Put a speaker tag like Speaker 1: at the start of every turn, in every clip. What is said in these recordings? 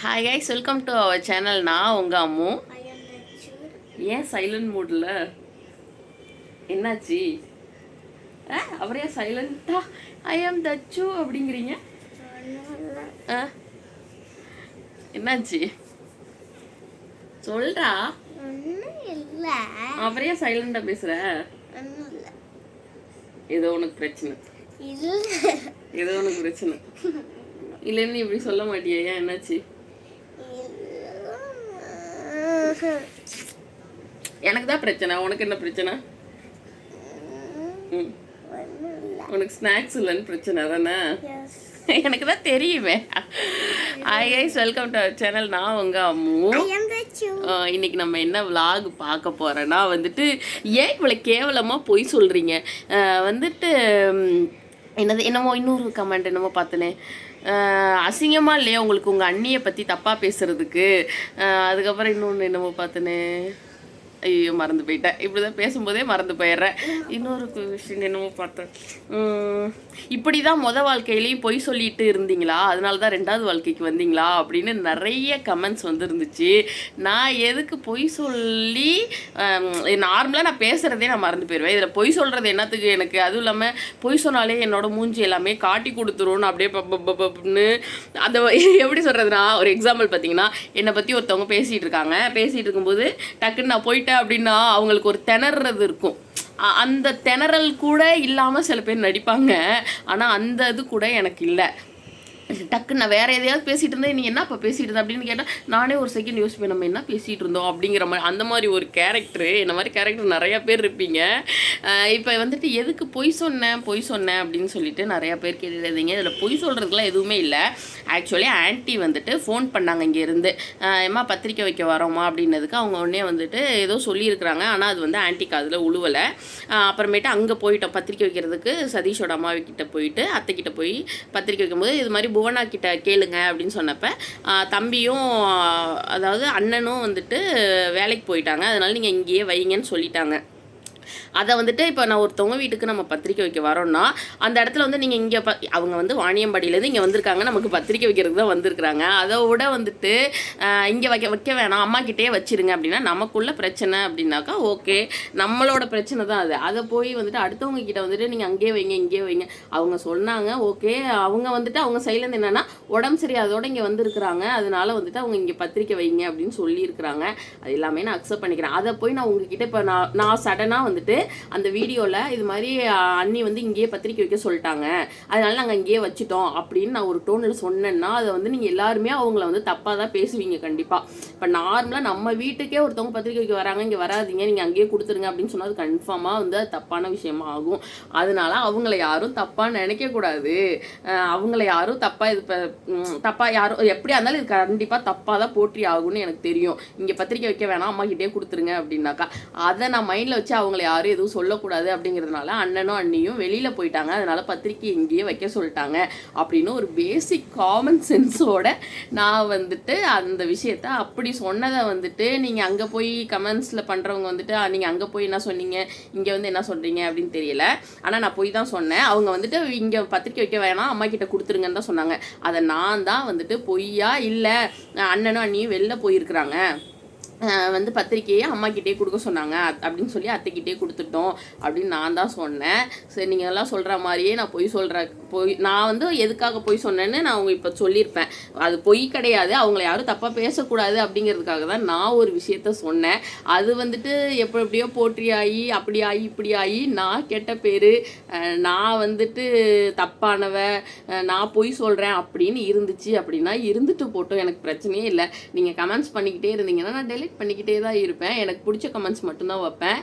Speaker 1: Hi guys welcome to our channel நான் உங்கள் அம்மு. ஏன் சைலண்ட் மூடில் என்னாச்சு ஆ அவரே சைலண்டா ஐ ஆம் தச்சு அப்படிங்கிறீங்க. ஆ என்னாச்சு சொல்றா. அவரே சைலண்டா பேசுற
Speaker 2: இல்ல.
Speaker 1: ஏதோ உனக்கு பிரச்சனை. ஏதோ உனக்கு பிரச்சனை இல்லைன்னு இப்படி சொல்ல மாட்டியா ஏன் என்னாச்சு
Speaker 2: இல்ல.
Speaker 1: எனக்கு தான் பிரச்சனை. உனக்கு என்ன பிரச்சனை. உனக்கு ஸ்நாக்ஸ் இல்லைன்னு பிரச்சனை தானே. எனக்கு தான் தெரியுமே. Hi guys welcome to our channel நான் உங்க அம்மு. இன்னைக்கு நம்ம என்ன vlog பார்க்க போறோம்னா வந்துட்டு ஏன் இவ்வளோ கேவலமாக பொய் சொல்றீங்க? வந்துட்டு என்னது என்னமோ இன்னொரு கமெண்ட் என்னமோ பார்த்தனே. அசிங்கமாக இல்லையா உங்களுக்கு உங்கள் அண்ணியை பற்றி தப்பாக பேசுகிறதுக்கு அதுக்கப்புறம் இன்னொன்று என்னமோ பார்த்தனே? ஐயோ மறந்து போயிட்டேன். இப்படி தான் பேசும்போதே மறந்து போயிடுறேன். இன்னொரு விஷயம் என்னமோ பார்த்தேன். இப்படி தான் மொதல் வாழ்க்கையிலையும் பொய் சொல்லிட்டு இருந்தீங்களா? அதனால தான் ரெண்டாவது வாழ்க்கைக்கு வந்தீங்களா? அப்படின்னு நிறைய கமெண்ட்ஸ் வந்துருந்துச்சு. நான் எதுக்கு பொய் சொல்லி நார்மலாக நான் பேசுகிறதே நான் மறந்து போயிடுவேன். இதில் பொய் சொல்கிறது என்னத்துக்கு எனக்கு? அதுவும் இல்லாமல் பொய் சொன்னாலே என்னோட மூஞ்சி எல்லாமே காட்டி கொடுத்துருன்னு அப்படியே ப- பப்னு அந்த எப்படி சொல்கிறதுனா ஒரு எக்ஸாம்பிள் பார்த்தீங்கன்னா என்னை பற்றி ஒருத்தவங்க பேசிகிட்டு இருக்காங்க. பேசிகிட்டு இருக்கும்போது டக்குன்னு நான் போயிட்டு போயிட்டேன் அப்படின்னா அவங்களுக்கு ஒரு திணறது இருக்கும். அந்த திணறல் கூட இல்லாமல் சில பேர் நடிப்பாங்க. ஆனால் அந்த இது கூட எனக்கு இல்லை. டக்குன்னு நான் வேறு எதையாவது பேசிகிட்டு இருந்தேன் நீ என்ன இப்போ பேசிகிட்டு இருந்த அப்படின்னு கேட்டால் நானே ஒரு செகண்ட் யோசிப்பேன் நம்ம என்ன பேசிகிட்டு இருந்தோம் அப்படிங்கிற மாதிரி அந்த மாதிரி ஒரு கேரக்டர் இந்த மாதிரி கேரக்டர் நிறையா பேர் இருப்பீங்க. இப்போ வந்துட்டு எதுக்கு பொய் சொன்னேன் பொய் சொன்னேன் அப்படின்னு சொல்லிட்டு நிறையா பேர் கேட்டுருந்தீங்க இதில் பொய் சொல்கிறதுக்குலாம் எதுவுமே இல்லை. ஆக்சுவலி ஆன்ட்டி வந்துட்டு ஃபோன் பண்ணாங்க இங்கேருந்து. அம்மா பத்திரிக்கை வைக்க வரோமா அப்படின்னதுக்கு அவங்க உடனே வந்துட்டு ஏதோ சொல்லியிருக்கிறாங்க. ஆனால் அது வந்து ஆன்ட்டிக்கு அதில் உழுவலை. அப்புறமேட்டு அங்கே போயிட்டோம் பத்திரிக்கை வைக்கிறதுக்கு. சதீஷோட அம்மாவிக்கிட்ட போயிட்டு அத்தைக்கிட்ட போய் பத்திரிக்கை வைக்கும்போது இது மாதிரி புவனா கிட்ட கேளுங்க அப்படின்னு சொன்னப்ப தம்பியும் அதாவது அண்ணனும் வந்துட்டு வேலைக்கு போயிட்டாங்க. அதனால நீங்கள் இங்கேயே வைங்கன்னு சொல்லிட்டாங்க. அதை வந்துட்டு இப்போ நான் ஒருத்தவங்க வீட்டுக்கு நம்ம பத்திரிக்கை வைக்க வரோம்னா அந்த இடத்துல வந்து நீங்கள் இங்கே ப அவங்க வந்து வாணியம்பாடியிலேருந்து இங்கே வந்திருக்காங்க நமக்கு பத்திரிக்கை வைக்கிறதுக்கு தான் வந்திருக்கிறாங்க. அதை விட வந்துட்டு இங்கே வைக்க வைக்க வேணாம் அம்மா கிட்டே வச்சிருங்க அப்படின்னா நமக்குள்ள பிரச்சனை அப்படின்னாக்கா ஓகே நம்மளோட பிரச்சனை தான் அது. அதை போய் வந்துட்டு அடுத்தவங்க கிட்ட வந்துட்டு நீங்கள் அங்கேயே வைங்க இங்கேயே வைங்க. அவங்க சொன்னாங்க ஓகே அவங்க வந்துட்டு அவங்க சைட்லேருந்து என்னென்னா உடம்பு சரியாதோட இங்கே வந்திருக்கிறாங்க. அதனால வந்துட்டு அவங்க இங்கே பத்திரிக்கை வைங்க அப்படின்னு சொல்லியிருக்கிறாங்க. அது எல்லாமே நான் அக்செப்ட் பண்ணிக்கிறேன். அதை போய் நான் உங்ககிட்ட இப்போ நான் நான் சடனாக வந்துட்டு அந்த வீடியோவில் இது மாதிரி அண்ணி வந்து இங்கேயே பத்திரிக்கை வைக்க சொல்லிட்டாங்க. அதனால நாங்கள் இங்கேயே வச்சுட்டோம் அப்படின்னு நான் ஒரு டோனில் சொன்னேன்னா அதை வந்து நீங்கள் எல்லாருமே அவங்கள வந்து தப்பாக தான் பேசுவீங்க கண்டிப்பாக இப்போ நார்மலாக நம்ம வீட்டுக்கே ஒருத்தவங்க பத்திரிக்கை வைக்க வராங்க இங்கே வராதீங்க நீங்கள் அங்கேயே கொடுத்துருங்க அப்படின்னு சொன்னால் அது கன்ஃபார்மாக வந்து அது தப்பான விஷயமா ஆகும். அதனால அவங்கள யாரும் தப்பாக நினைக்கக்கூடாது அவங்கள யாரும் தப்பாக இது தப்பாக யாரும் எப்படியா இருந்தாலும் இது கண்டிப்பாக தப்பாக தான் போற்றி ஆகும்னு எனக்கு தெரியும். இங்கே பத்திரிக்கை வைக்க வேணாம் அம்மா கிட்டே கொடுத்துருங்க அப்படின்னாக்கா. அதை நான் மைண்டில் வச்சு அவங்கள யாரும் எதுவும் சொல்லக்கூடாது அப்படிங்கிறதுனால அண்ணனும் அண்ணியும் வெளியில் போயிட்டாங்க. அதனால பத்திரிக்கை இங்கேயே வைக்க சொல்லிட்டாங்க அப்படின்னு ஒரு பேசிக் காமன் சென்ஸோட நான் வந்துட்டு அந்த விஷயத்த அப்படி சொன்னதை வந்துட்டு நீங்கள் அங்கே போய் கமெண்ட்ஸில் பண்ணுறவங்க வந்துட்டு நீங்கள் அங்கே போய் என்ன சொன்னீங்க? இங்கே வந்து என்ன சொல்கிறீங்க அப்படின்னு தெரியல. ஆனால் நான் போய் தான் சொன்னேன். அவங்க வந்துட்டு இங்கே பத்திரிக்கை வைக்க வேணாம். அம்மா கிட்ட கொடுத்துருங்கன்னு தான் சொன்னாங்க. அதை நான் தான் வந்துட்டு பொய்யா இல்லை அண்ணனும் அண்ணியும் வெளில போயிருக்கிறாங்க. வந்து பத்திரிக்கையை அம்மா கிட்டே கொடுக்க சொன்னாங்க. அத்- அப்படின்னு சொல்லி அத்தைக்கிட்டே கொடுத்துட்டோம். அப்படின்னு நான் தான் சொன்னேன். சரி நீங்கள் எல்லாம் சொல்கிற மாதிரியே நான் பொய் சொல்கிற பொய் நான் வந்து எதுக்காக பொய் சொன்னேன்னு நான் அவங்க இப்போ சொல்லியிருப்பேன். அது பொய் கிடையாது. அவங்கள யாரும் தப்பாக பேசக்கூடாது அப்படிங்கிறதுக்காக தான் நான் ஒரு விஷயத்த சொன்னேன். அது வந்துட்டு எப்படி எப்படியோ போற்றி ஆகி அப்படி ஆகி இப்படி ஆகி நான் கெட்ட பேர் நான் வந்துட்டு தப்பானவ நான் பொய் சொல்கிறேன் அப்படின்னு இருந்துச்சு அப்படின்னா இருந்துட்டு போட்டோம். எனக்கு பிரச்சனையே இல்லை. நீங்கள் கமெண்ட்ஸ் பண்ணிக்கிட்டே இருந்தீங்கன்னா நான் டெலிட் பண்ணிக்கிட்டே தான் இருப்பேன். எனக்கு பிடிச்ச கமெண்ட்ஸ் மட்டும்தான் வைப்பேன்.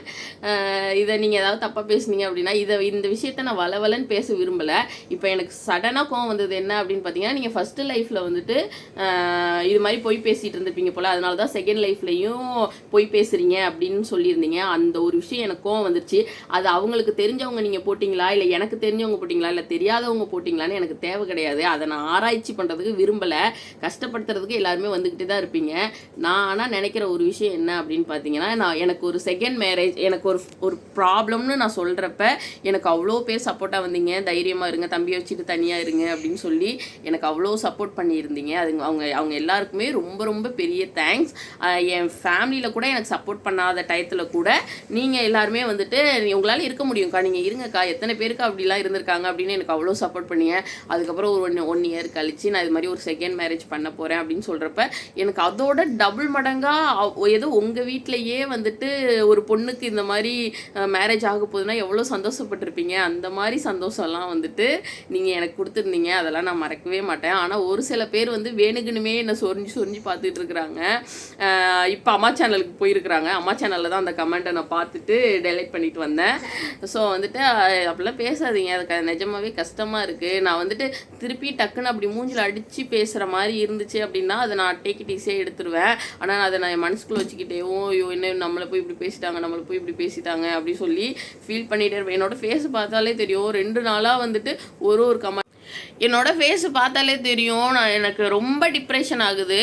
Speaker 1: இதை நீங்கள் ஏதாவது தப்பாக பேசுனீங்க அப்படின்னா இதை இந்த விஷயத்த நான் வளவலன்னு பேச விரும்பலை. இப்போ எனக்கு சடனாக கோவம் வந்தது என்ன அப்படின்னு பார்த்தீங்கன்னா நீங்கள் ஃபஸ்ட்டு லைஃப்பில் வந்துட்டு இது மாதிரி போய் பேசிகிட்டு இருந்திருப்பீங்க போல். அதனால தான் செகண்ட் லைஃப்லையும் பொய் பேசுகிறீங்க அப்படின்னு சொல்லியிருந்தீங்க. அந்த ஒரு விஷயம் எனக்கு கோவம் வந்துருச்சு. அது அவங்களுக்கு தெரிஞ்சவங்க நீங்கள் போட்டிங்களா? இல்லை எனக்கு தெரிஞ்சவங்க போட்டிங்களா? இல்லை தெரியாதவங்க போட்டிங்களான்னு எனக்கு தேவை கிடையாது. அதை நான் ஆராய்ச்சி பண்ணுறதுக்கு விரும்பலை. கஷ்டப்படுத்துறதுக்கு எல்லாருமே வந்துக்கிட்டே தான் இருப்பீங்க. நான் ஆனால் நினைக்கிற ஒரு விஷயம் என்ன அப்படின்னு பார்த்தீங்கன்னா நான் எனக்கு ஒரு செகண்ட் மேரேஜ் எனக்கு ஒரு ஒரு ப்ராப்ளம்னு நான் சொல்கிறப்ப எனக்கு அவ்வளோ பேர் சப்போர்ட்டாக வந்தீங்க தைரியமாக இருங்க தம்பியை வச்சுட்டு தனியாக இருங்க அப்படின்னு சொல்லி எனக்கு அவ்வளோ சப்போர்ட் பண்ணியிருந்தீங்க. அதுங்க அவங்க அவங்க எல்லாருக்குமே ரொம்ப ரொம்ப பெரிய தேங்க்ஸ் என் ஃபேமிலியில் கூட எனக்கு சப்போர்ட் பண்ணாத டயத்தில் கூட நீங்கள் எல்லாருமே வந்துட்டு உங்களால் இருக்க முடியும்க்கா நீங்கள் இருங்கக்கா எத்தனை பேருக்கு அப்படிலாம் இருந்திருக்காங்க அப்படின்னு எனக்கு அவ்வளோ சப்போர்ட் பண்ணீங்க. அதுக்கப்புறம் ஒரு ஒன் ஒன் இயர் கழிச்சு நான் இது மாதிரி ஒரு செகண்ட் மேரேஜ் பண்ண போகிறேன் அப்படின்னு சொல்கிறப்ப எனக்கு அதோட டபுள் மடங்காக ஏதோ உங்கள் வீட்டிலையே வந்துட்டு ஒரு பொண்ணுக்கு இந்த மாதிரி மேரேஜ் ஆக போகுதுன்னா எவ்வளோ சந்தோஷப்பட்டிருப்பீங்க? அந்த மாதிரி சந்தோஷம்லாம் வந்துட்டு நீங்கள் எனக்கு கொடுத்துருந்தீங்க. அதெல்லாம் நான் மறக்கவே மாட்டேன். ஆனால் ஒரு சில பேர் வந்து வேணுகுனுமே என்னை சொரிஞ்சு சொரிஞ்சு பார்த்துட்டு இருக்கிறாங்க. இப்போ அம்மா சேனலுக்கு போயிருக்கிறாங்க. அம்மா சேனலில் தான் அந்த கமெண்ட்டை நான் பார்த்துட்டு டெலைட் பண்ணிட்டு வந்தேன். ஸோ வந்துட்டு அப்படிலாம் பேசாதீங்க. அதுக்கு நிஜமாகவே கஷ்டமாக இருக்குது நான் வந்துட்டு திருப்பி டக்குன்னு அப்படி மூஞ்சில் அடித்து பேசுகிற மாதிரி இருந்துச்சு அப்படின்னா அதை நான் டேக் இட் ஈஸியாக எடுத்துருவேன். ஆனால் அதை நான் மனசுக்குள்ளே வச்சுக்கிட்டே ஐயோ என்ன நம்மளை போய் இப்படி பேசிட்டாங்க நம்மளை போய் இப்படி பேசிட்டாங்க அப்படின்னு சொல்லி ஃபீல் பண்ணிகிட்டே இருப்பேன். என்னோட ஃபேஸ் பார்த்தாலே தெரியும். ரெண்டு நாளாக வந்துட்டு ஒரு ஒரு கமெண்ட் என்னோட ஃபேஸ் பார்த்தாலே தெரியும். நான் எனக்கு ரொம்ப டிப்ரெஷன் ஆகுது.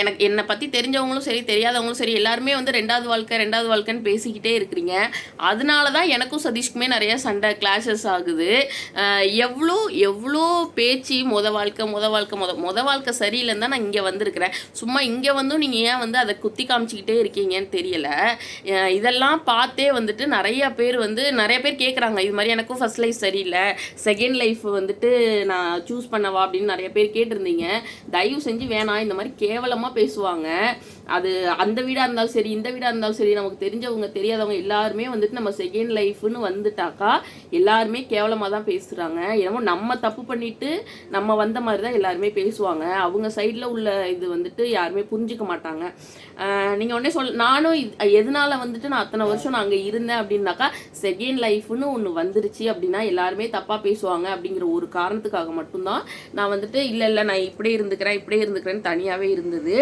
Speaker 1: எனக்கு என்னை பற்றி தெரிஞ்சவங்களும் சரி தெரியாதவங்களும் சரி எல்லாருமே வந்து ரெண்டாவது வாழ்க்கை ரெண்டாவது வாழ்க்கைன்னு பேசிக்கிட்டே இருக்கிறீங்க. அதனால தான் எனக்கும் சதீஷ்க்குமே நிறைய சண்டை கிளாஷஸ் ஆகுது. எவ்வளோ எவ்வளோ பேச்சு மொத வாழ்க்கை மொத வாழ்க்கை முத முத வாழ்க்கை சரியில்லைன்னு தான் நான் இங்கே வந்திருக்கிறேன். சும்மா இங்கே வந்தும் நீங்கள் ஏன் வந்து அதை குத்தி சுற்றி காமிச்சிக்கிட்டே இருக்கீங்கன்னு தெரியல. இதெல்லாம் பார்த்தே வந்துட்டு நிறைய பேர் வந்து நிறைய பேர் கேட்குறாங்க இது மாதிரி எனக்கும் ஃபர்ஸ்ட் லைஃப் சரியில்லை. செகண்ட் லைஃப் வந்துட்டு நான் சூஸ் பண்ணவா? அப்படின்னு நிறைய பேர் கேட்டிருந்தீங்க. தயவு செஞ்சு வேணாம் இந்த மாதிரி கேவலமாக பேசுவாங்க. அது அந்த வீடாக இருந்தாலும் சரி இந்த வீடாக இருந்தாலும் சரி நமக்கு தெரிஞ்சவங்க தெரியாதவங்க எல்லாருமே வந்துட்டு நம்ம செகண்ட் லைஃப்னு வந்துட்டாக்கா எல்லாருமே கேவலமாக தான் பேசுகிறாங்க என்னமோ நம்ம தப்பு பண்ணிட்டு நம்ம வந்த மாதிரி தான் எல்லாருமே பேசுவாங்க. அவங்க சைடில் உள்ள இது வந்துட்டு யாருமே புரிஞ்சுக்க மாட்டாங்க. நீங்கள் உடனே சொல் நானும் எதனால வந்துட்டு நான் அத்தனை வருஷம் நான் அங்கே இருந்தேன் அப்படின்னாக்கா செகண்ட் லைஃப்னு ஒன்று வந்துருச்சு அப்படின்னா எல்லாருமே தப்பாக பேசுவாங்க அப்படிங்கிற ஒரு காரணத்துக்காக மட்டும்தான் நான் வந்துட்டு இல்லை இல்லை நான் இப்படியே இருந்துக்கிறேன் இப்படியே இருந்துக்கிறேன்னு தனியாகவே இருந்தது.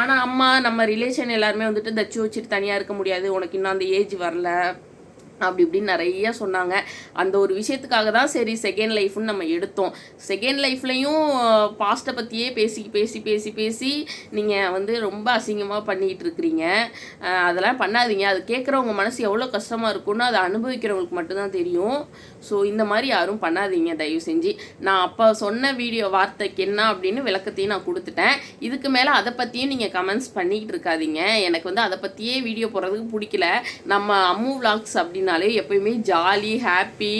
Speaker 1: ஆனால் அம்மா நம்ம ரிலேஷன் எல்லாருமே வந்துட்டு தச்சு வச்சுட்டு தனியாக இருக்க முடியாது. உனக்கு இன்னும் அந்த ஏஜ் வரல. அப்படி இப்படின்னு நிறைய சொன்னாங்க. அந்த ஒரு விஷயத்துக்காக தான் சரி செகண்ட் லைஃப்னு நம்ம எடுத்தோம். செகண்ட் லைஃப்லையும் பாஸ்ட்டை பற்றியே பேசி பேசி பேசி பேசி நீங்கள் வந்து ரொம்ப அசிங்கமாக பண்ணிகிட்டு இருக்கிறீங்க. அதெல்லாம் பண்ணாதீங்க. அது கேட்குறவங்க மனசு எவ்வளோ கஷ்டமாக இருக்கும்னு அதை அனுபவிக்கிறவங்களுக்கு மட்டும்தான் தெரியும். ஸோ இந்த மாதிரி யாரும் பண்ணாதீங்க. தயவு செஞ்சு நான் அப்போ சொன்ன வீடியோ வார்த்தைக்கு என்ன அப்படின்னு விளக்கத்தையும் நான் கொடுத்துட்டேன். இதுக்கு மேலே அதை பற்றியும் நீங்கள் கமெண்ட்ஸ் பண்ணிக்கிட்டு இருக்காதீங்க. எனக்கு வந்து அதை பற்றியே வீடியோ போடுறதுக்கு பிடிக்கல. நம்ம அம்மு vlogs அப்படின்னாலே எப்பயுமே ஜாலி ஹாப்பி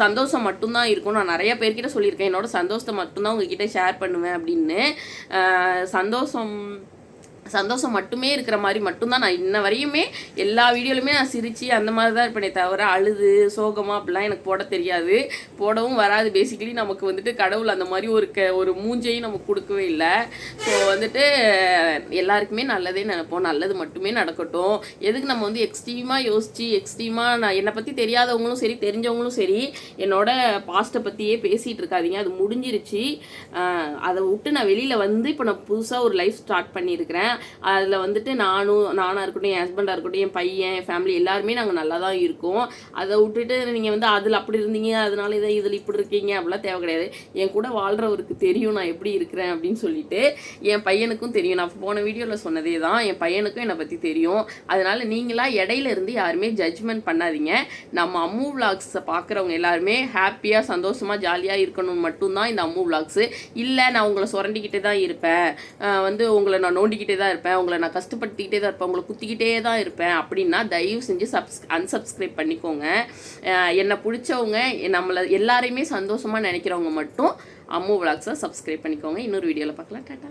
Speaker 1: சந்தோஷம் மட்டும்தான் இருக்கும். நான் நிறைய பேர்கிட்ட சொல்லியிருக்கேன் என்னோட சந்தோஷத்தை மட்டும்தான் உங்ககிட்ட ஷேர் பண்ணுவேன் அப்படின்னு. சந்தோஷம் சந்தோஷம் மட்டுமே இருக்கிற மாதிரி மட்டும்தான் நான் இன்ன வரையுமே எல்லா வீடியோலையுமே நான் சிரித்து அந்த மாதிரி தான் இருப்பேனே தவிர அழுது சோகமாக அப்படிலாம் எனக்கு போட தெரியாது. போடவும் வராது. பேசிக்கலி நமக்கு வந்துட்டு கடவுள் அந்த மாதிரி ஒரு க ஒரு மூஞ்சையும் நமக்கு கொடுக்கவே இல்லை. ஸோ வந்துட்டு எல்லாருக்குமே நல்லதே நினைப்போம். நல்லது மட்டுமே நடக்கட்டும். எதுக்கு நம்ம வந்து எக்ஸ்ட்ரீமாக யோசித்து எக்ஸ்ட்ரீமாக நான் என்னை பற்றி தெரியாதவங்களும் சரி தெரிஞ்சவங்களும் சரி என்னோட பாஸ்ட்டை பற்றியே பேசிகிட்டு இருக்காதீங்க. அது முடிஞ்சிருச்சு. அதை விட்டு நான் வெளியில் வந்து இப்போ நான் புதுசாக ஒரு லைஃப் ஸ்டார்ட் பண்ணியிருக்கிறேன். அதில் வந்துட்டு நானும் நானாக இருக்கட்டும் என் ஹஸ்பண்டாக இருக்கட்டும் என் பையன் என் ஃபேமிலி எல்லாருமே நாங்கள் நல்லா தான் இருக்கோம். அதை விட்டுட்டு நீங்கள் வந்து அதில் அப்படி இருந்தீங்க அதனால இதை இதில் இப்படி இருக்கீங்க அப்படிலாம் தேவை கிடையாது. என் கூட வாழ்கிறவருக்கு தெரியும் நான் எப்படி இருக்கிறேன் அப்படின்னு சொல்லிட்டு என் பையனுக்கும் தெரியும். நான் போன வீடியோவில் சொன்னதே தான். என் பையனுக்கும் என்னை பற்றி தெரியும். அதனால் நீங்களா இடையில இருந்து யாருமே ஜட்ஜ்மெண்ட் பண்ணாதீங்க. நம்ம அம்மு விளாக்ஸை பார்க்குறவங்க எல்லாருமே ஹாப்பியாக சந்தோஷமாக ஜாலியாக இருக்கணும் மட்டும்தான் இந்த அம்மு விளாக்ஸு இல்லை நான் உங்களை சுரண்டிக்கிட்டே தான் இருப்பேன். வந்து உங்களை நான் நோண்டிக்கிட்டே தான் இருப்பேன். உங்களை நான் கஷ்டப்படுத்திக்கிட்டே தான் இருப்பேன். உங்களை குத்திக்கிட்டே தான் இருப்பேன். அப்படின்னா தயவு செஞ்சு சப்ஸ் அன்சப்ஸ்கிரைப் பண்ணிக்கோங்க. என்னை பிடிச்சவங்க நம்மளை எல்லாரையுமே சந்தோஷமாக நினைக்கிறவங்க மட்டும் அம்மு விளாக்ஸை சப்ஸ்கிரைப் பண்ணிக்கோங்க. இன்னொரு வீடியோவில் பார்க்கலாம். டாட்டா.